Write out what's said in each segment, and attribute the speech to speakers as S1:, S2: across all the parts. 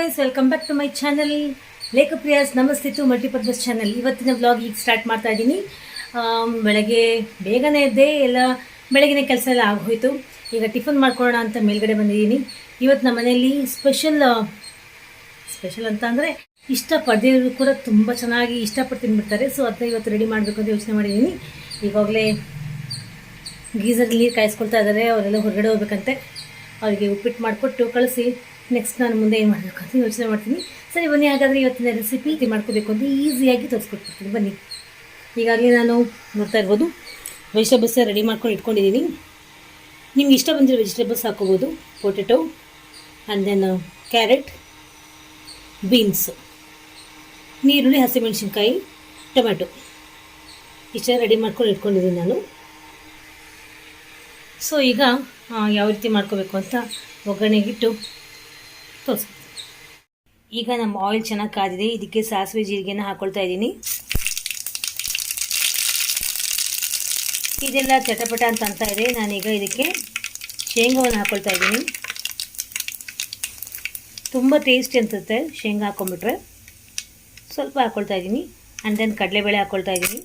S1: Welcome back to my channel ಲೇಖಪ್ರಿಯಾಸ್ to multipurpose channel ಇವತ್ತಿನ vlog ಈಗ start ಮಾಡ್ತಾ ಇದ್ದೀನಿ ಬೆಳಗ್ಗೆ ಬೇಗನೆ ಎದ್ದೆ, ಎಲ್ಲ ಬೆಳಗಿನ ಕೆಲಸ ಎಲ್ಲ ಆಗೋಯ್ತು. ಈಗ ಟಿಫನ್ ಮಾಡ್ಕೊಳ್ಳೋಣ ಅಂತ ಮೇಲ್ಗಡೆ ಬಂದಿದ್ದೀನಿ. ಇವತ್ತು ನಮ್ಮ ಮನೆಯಲ್ಲಿ ಸ್ಪೆಷಲ್ ಸ್ಪೆಷಲ್ ಅಂತ ಅಂದರೆ ಇಷ್ಟಪಡ್ದಿರೋರು ಕೂಡ ತುಂಬ ಚೆನ್ನಾಗಿ ಇಷ್ಟಪಟ್ಟು ತಿನ್ಬಿಡ್ತಾರೆ. ಸೊ ಅದನ್ನ ಇವತ್ತು ರೆಡಿ ಮಾಡಬೇಕು ಅಂತ ಯೋಚನೆ ಮಾಡಿದ್ದೀನಿ. ಈವಾಗಲೇ ಗೀಸರ್ ನೀರು ಕಾಯಿಸ್ಕೊಳ್ತಾ ಇದ್ದಾರೆ ಅವರೆಲ್ಲ ಹೊರಗಡೆ ಹೋಗ್ಬೇಕಂತೆ. ಅವರಿಗೆ ಉಪ್ಪಿಟ್ಟು ಮಾಡಿಕೊಟ್ಟು ಕಳಿಸಿ. ನೆಕ್ಸ್ಟ್ ನಾನು ಮುಂದೆ ಏನು ಮಾಡಬೇಕು ಅಂತ ಯೋಚನೆ ಮಾಡ್ತೀನಿ. ಸರಿ, ಬನ್ನಿ, ಹಾಗಾದರೆ ಇವತ್ತಿನ ರೆಸಿಪಿ ಇದು ಮಾಡ್ಕೋಬೇಕು ಅಂತ ಈಸಿಯಾಗಿ ತೋರಿಸ್ಕೊಟ್ಬಿಡ್ತೀನಿ. ಬನ್ನಿ. ಈಗಾಗಲೇ ನಾನು ನೋಡ್ತಾ ಇರ್ಬೋದು ವೆಜಿಟೇಬಲ್ಸ್ ರೆಡಿ ಮಾಡ್ಕೊಂಡು ಇಟ್ಕೊಂಡಿದ್ದೀನಿ. ನಿಮ್ಗೆ ಇಷ್ಟ ಬಂದಿರೋ ವೆಜಿಟೇಬಲ್ಸ್ ಹಾಕೋಬೋದು. Potato and then carrot beans ನೀರುಳ್ಳಿ ಹಸಿಮೆಣಸಿನ್ಕಾಯಿ ಟೊಮೆಟೊ ಇಷ್ಟ ರೆಡಿ ಮಾಡ್ಕೊಂಡು ಇಟ್ಕೊಂಡಿದ್ದೀನಿ ನಾನು. ಸೊ ಈಗ ಯಾವ ರೀತಿ ಮಾಡ್ಕೋಬೇಕು ಅಂತ ಒಗ್ಗರಣೆಗಿಟ್ಟು ತೋರಿಸ್ತೀನಿ ಈಗ ನಮ್ಮ ಆಯಿಲ್ ಚೆನ್ನಾಗಿ ಕಾದಿದೆ. ಇದಕ್ಕೆ ಸಾಸಿವೆ ಜೀರಿಗೆನ ಹಾಕೊಳ್ತಾ ಇದ್ದೀನಿ. ಇದೆಲ್ಲ ಚಟಪಟ ಅಂತ ಅಂತ ಇದೆ. ನಾನೀಗ ಇದಕ್ಕೆ ಶೇಂಗಾವನ್ನು ಹಾಕೊಳ್ತಾ ಇದ್ದೀನಿ. ತುಂಬ ಟೇಸ್ಟಿ ಅನ್ಸುತ್ತೆ ಶೇಂಗಾ ಹಾಕೊಂಡ್ಬಿಟ್ರೆ. ಸ್ವಲ್ಪ ಹಾಕ್ಕೊಳ್ತಾ ಇದ್ದೀನಿ. ಆ್ಯಂಡ್ ದೆನ್ ಕಡಲೆಬೇಳೆ ಹಾಕ್ಕೊಳ್ತಾ ಇದ್ದೀನಿ.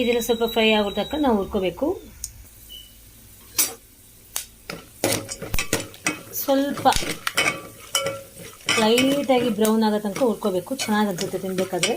S1: ಇದೆಲ್ಲ ಸ್ವಲ್ಪ ಫ್ರೈ ಆಗೋ ತಕ್ಕ ನಾವು ಹುರ್ಕೋಬೇಕು. ಸ್ವಲ್ಪ ಲೈಟಾಗಿ ಬ್ರೌನ್ ಆಗೋ ತನಕ ಹುರ್ಕೋಬೇಕು. ಚೆನ್ನಾಗಿ ಅನ್ಸುತ್ತೆ ತಿನ್ಬೇಕಾದ್ರೆ.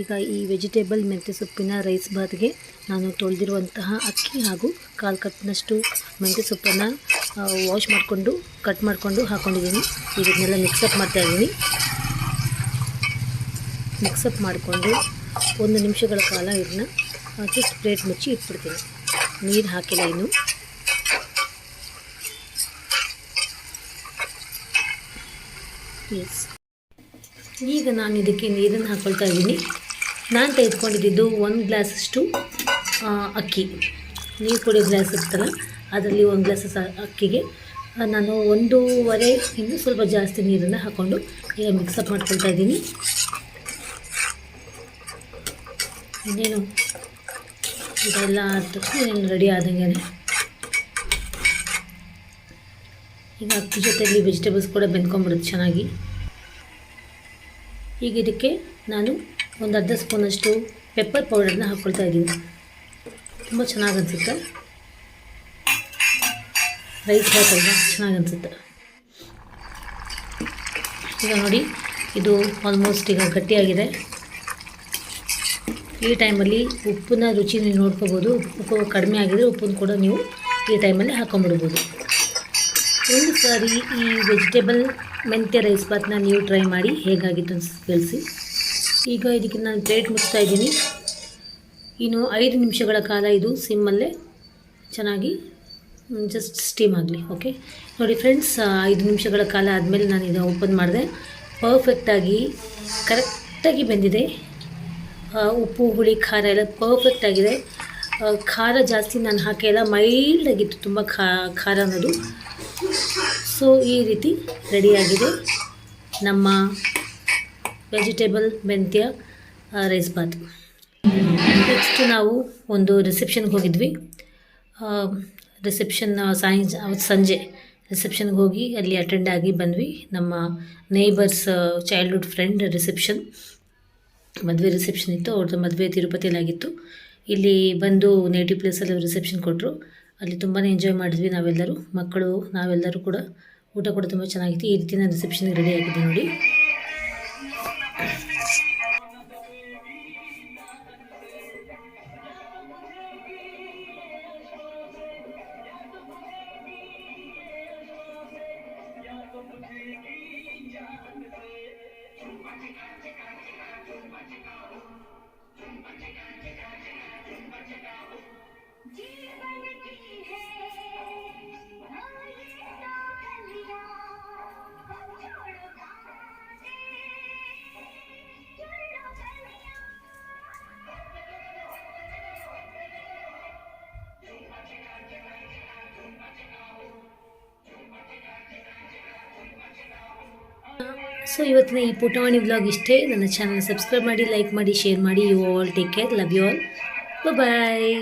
S1: ಈಗ ಈ ವೆಜಿಟೇಬಲ್ ಮೆಂತ್ಯ ಸೊಪ್ಪಿನ ರೈಸ್ ಬಾತ್ಗೆ ನಾನು ತೊಳೆದಿರುವಂತಹ ಅಕ್ಕಿ ಹಾಗೂ ಕಾಲು ಕಪ್ನಷ್ಟು ಮೆಂತ್ಯ ಸೊಪ್ಪನ್ನು ವಾಶ್ ಮಾಡಿಕೊಂಡು ಕಟ್ ಮಾಡಿಕೊಂಡು ಹಾಕ್ಕೊಂಡಿದ್ದೀನಿ ಈಗ ಇದನ್ನೆಲ್ಲ ಮಿಕ್ಸಪ್ ಮಾಡ್ತಾಯಿದ್ದೀನಿ ಮಿಕ್ಸಪ್ ಮಾಡಿಕೊಂಡು ಒಂದು ನಿಮಿಷಗಳ ಕಾಲ ಇದನ್ನ ಜಸ್ಟ್ ಪ್ಲೇಟ್ ಮುಚ್ಚಿ ಇಟ್ಬಿಡ್ತೀನಿ. ನೀರು ಹಾಕಿಲ್ಲ ಇನ್ನು. ಎಸ್ ಈಗ ನಾನು ಇದಕ್ಕೆ ನೀರನ್ನು ಹಾಕ್ಕೊಳ್ತಾ ಇದ್ದೀನಿ. ನಾನು ತೆಗೆದುಕೊಂಡಿದ್ದು ಒಂದು ಗ್ಲಾಸಷ್ಟು ಅಕ್ಕಿ. ನೀರು ಕುಡಿಯೋ ಗ್ಲಾಸ್ ಇರ್ತಲ್ಲ ಅದರಲ್ಲಿ ಒಂದು ಗ್ಲಾಸ್ ಅಕ್ಕಿಗೆ. ನಾನು ಒಂದೂವರೆ ಇನ್ನು ಸ್ವಲ್ಪ ಜಾಸ್ತಿ ನೀರನ್ನು ಹಾಕ್ಕೊಂಡು ಈಗ ಮಿಕ್ಸಪ್ ಮಾಡ್ಕೊಳ್ತಾ ಇದ್ದೀನಿ. ಇನ್ನೇನು? ಇದೆಲ್ಲ ತಕ್ಷಣ ಇನ್ನೇನು ರೆಡಿ ಆದಂಗೆ ಈಗ ಅಕ್ಕಿ ಜೊತೆಯಲ್ಲಿ ವೆಜಿಟೇಬಲ್ಸ್ ಕೂಡ ಬೆಂದ್ಕೊಂಡ್ಬಿಡುತ್ತೆ ಚೆನ್ನಾಗಿ. ಈಗ ಇದಕ್ಕೆ ನಾನು ಒಂದು ಅರ್ಧ ಸ್ಪೂನಷ್ಟು ಪೆಪ್ಪರ್ ಪೌಡರ್ನ ಹಾಕ್ಕೊಳ್ತಾ ಇದ್ದೀನಿ. ತುಂಬ ಚೆನ್ನಾಗಿ ಅನಿಸುತ್ತೆ. ರೈಸ್ ಹಾಕಲ್ವ ಚೆನ್ನಾಗಿ ಅನಿಸುತ್ತೆ. ಈಗ ನೋಡಿ, ಇದು ಆಲ್ಮೋಸ್ಟ್ ಈಗ ಗಟ್ಟಿಯಾಗಿದೆ. ಈ ಟೈಮಲ್ಲಿ ಉಪ್ಪನ್ನ ರುಚಿ ನೀವು ನೋಡ್ಕೋಬೋದು. ಉಪ್ಪು ಕಡಿಮೆ ಆಗಿದ್ರೆ ಉಪ್ಪನ್ನು ಕೂಡ ನೀವು ಈ ಟೈಮಲ್ಲಿ ಹಾಕೊಂಡ್ಬಿಡ್ಬೋದು. ಒಂದು ಸಾರಿ ಈ ವೆಜಿಟೇಬಲ್ ಮೆಂತ್ಯ ರೈಸ್ ಬಾತ್ನ ನೀವು ಟ್ರೈ ಮಾಡಿ ಹೇಗಾಗಿತ್ತು ಅಂತ ತಿಳಿಸಿ. ಈಗ ಇದಕ್ಕೆ ನಾನು ಪ್ಲೇಟ್ ಮುಚ್ತಾ ಇದ್ದೀನಿ. ಇನ್ನು ಐದು ನಿಮಿಷಗಳ ಕಾಲ ಇದು ಸಿಮ್ಮಲ್ಲೇ ಚೆನ್ನಾಗಿ ಜಸ್ಟ್ ಸ್ಟೀಮ್ ಆಗಲಿ ಓಕೆ ನೋಡಿ ಫ್ರೆಂಡ್ಸ್ ಐದು ನಿಮಿಷಗಳ ಕಾಲ ಆದಮೇಲೆ ನಾನು ಇದು ಓಪನ್ ಮಾಡಿದೆ. ಪರ್ಫೆಕ್ಟಾಗಿ ಕರೆಕ್ಟಾಗಿ ಬೆಂದಿದೆ. ಉಪ್ಪು, ಹುಳಿ, ಖಾರ ಎಲ್ಲ ಪರ್ಫೆಕ್ಟ್ ಆಗಿದೆ. ಖಾರ ಜಾಸ್ತಿ ನಾನು ಹಾಕಿಲ್ಲ ಮೈಲ್ಡ್ ಆಗಿತ್ತು, ತುಂಬ ಖಾರ ಅನ್ನೋದು. ಸೊ ಈ ರೀತಿ ರೆಡಿಯಾಗಿದೆ ನಮ್ಮ ವೆಜಿಟೇಬಲ್ ಮೆಂತ್ಯ ರೈಸ್ ಬಾತ್ ನೆಕ್ಸ್ಟ್ ನಾವು ಒಂದು ರಿಸೆಪ್ಷನ್ಗೆ ಹೋಗಿದ್ವಿ. ರಿಸೆಪ್ಷನ್ ಸಾಯಂಜ್ ಅವತ್ತು ಸಂಜೆ ರಿಸೆಪ್ಷನ್ಗೆ ಹೋಗಿ ಅಲ್ಲಿ ಅಟೆಂಡ್ ಆಗಿ ಬಂದ್ವಿ. ನಮ್ಮ ನೇಬರ್ಸ್ ಚೈಲ್ಡ್ಹುಡ್ ಫ್ರೆಂಡ್ ರಿಸೆಪ್ಷನ್ ಮದುವೆ ರಿಸೆಪ್ಷನ್ ಇತ್ತು ಅವ್ರದ್ದು ಮದುವೆ ತಿರುಪತಿಯಲ್ಲಾಗಿತ್ತು. ಇಲ್ಲಿ ಬಂದು ನೇಟಿವ್ ಪ್ಲೇಸಲ್ಲಿ ರಿಸೆಪ್ಷನ್ ಕೊಟ್ಟರು ಅಲ್ಲಿ ತುಂಬಾ ಎಂಜಾಯ್ ಮಾಡಿದ್ವಿ ನಾವೆಲ್ಲರೂ. ಮಕ್ಕಳು, ನಾವೆಲ್ಲರೂ ಕೂಡ ಊಟ ಕೂಡ ತುಂಬ ಚೆನ್ನಾಗಿತ್ತು. ಈ ರೀತಿ ನಾನು ರಿಸೆಪ್ಷನ್ಗೆ ರೆಡಿ ಆಗಿದೆ ನೋಡಿ. ಸೊ ಇವತ್ತಿನ ಈ ಪುಟಾಣಿ ವ್ಲಾಗ್ ಇಷ್ಟೇ. ನನ್ನ ಚಾನಲ್ ಸಬ್ಸ್ಕ್ರೈಬ್ ಮಾಡಿ ಲೈಕ್ ಮಾಡಿ ಶೇರ್ ಮಾಡಿ. You all take care love you all bye